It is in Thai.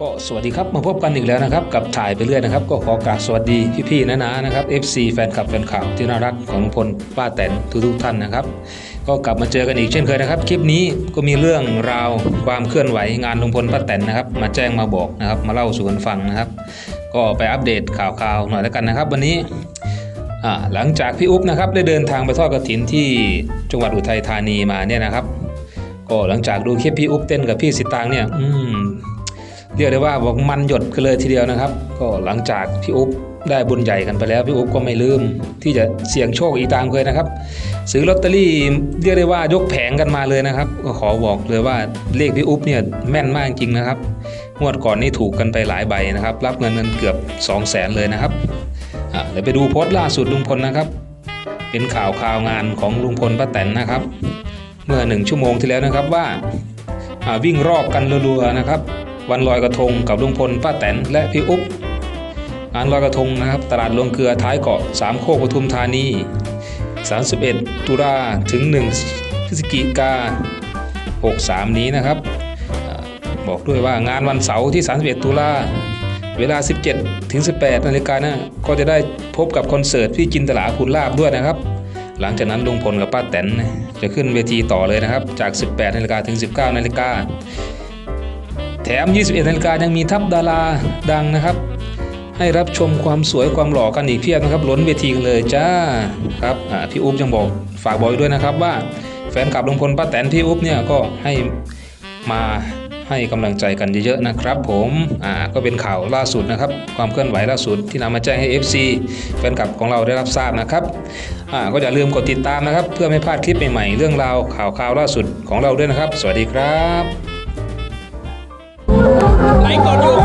ก็สวัสดีครับมาพบกันอีกแล้วนะครับ กับถ่ายไปเรื่อยนะครับ ก็ขอกราบสวัสดีพี่ๆนะนะนะครับ FC แฟนคลับแฟนข่าวที่น่ารักของลุงพลป้าแตนทุกๆท่านนะครับ ก็กลับมาเจอกันอีกเช่นเคยนะครับ คลิปนี้ก็มีเรื่องราวความเคลื่อนไหวงานลุงพลป้าแตนนะครับ มาแจ้งมาบอกนะครับ มาเล่าสู่กันฟังนะครับ ก็ไปอัปเดตข่าวๆหน่อยแล้วกันนะครับ วันนี้หลังจากพี่อุ๊บนะครับได้เดินทางไปทอดกระถินที่จังหวัดอุทัยธานีมาเนี่ยนะครับ ก็หลังจากดูคลิปพี่อุ๊บเต้นกับพี่สิตางเนี่ยอืม เรียกได้ว่าบอกมันหยดกันเลยทีเดียวนะครับ ก็หลังจากพี่อุ๊บได้บุญใหญ่กันไปแล้วพี่อุ๊บก็ไม่ลืม ที่จะเสี่ยงโชคอีกตามเคยนะครับ ซื้อลอตเตอรี่เรียกได้ว่ายกแผงกันมาเลยนะครับก็ขอบอกเลยว่าเลขพี่อุ๊บเนี่ยแม่นมากจริงนะครับงวดก่อนนี่ถูกกันไปหลายใบนะครับ รับเงินเงินเกือบ 2 0 0แสนเลยนะครับอะเดี๋ยวไปดูโพสต์ล่าสุดลุงพลนะครับ เป็นข่าวข่าวงานของลุงพลป้าแตนนะครับ เมื่อหนึ่งชั่วโมงที่แล้วนะครับว่าอ่าวิ่งรอบกันรัวๆนะครับ วันลอยกระทงกับลุงพลป้าแตนและพี่อุ๊บงานลอยกระทงนะครับตลาดลงเกลือท้ายเกาะสามโคกปทุมธานี 31 ตุลาถึง 1 พฤศจิกา 63 นี้นะครับ บอกด้วยว่างานวันเสาร์ที่ 31 ตุลาเวลา 17 ถึง 18 นาฬิกานะก็จะได้พบกับคอนเสิร์ตพี่จินตลาภูลาบด้วยนะครับ หลังจากนั้นลุงพลกับป้าแตนจะขึ้นเวทีต่อเลยนะครับ จาก 18 นาฬิกาถึง 19 นาฬิกา แถม 21นาฬิกายังมีทัพดาราดังนะครับ ให้รับชมความสวยความหล่อกันอีกเพียบนะครับ ล้นเวทีกันเลยจ้าครับพี่อุ๊บยังบอกฝากบอกด้วยนะครับว่าแฟนคลับลุงพลป้าแตนพี่อุ๊บเนี่ยก็ให้มาให้กำลังใจกันเยอะๆนะครับ ผมอ่าก็เป็นข่าวล่าสุดนะครับ ความเคลื่อนไหวล่าสุดที่นำมาแจ้งให้ FC แฟนคลับของเราได้รับทราบนะครับอ่าก็อย่าลืมกดติดตามนะครับ เพื่อไม่พลาดคลิปใหม่ๆเรื่องราวข่าวข่าวล่าสุดของเราด้วยนะครับ สวัสดีครับ I got you.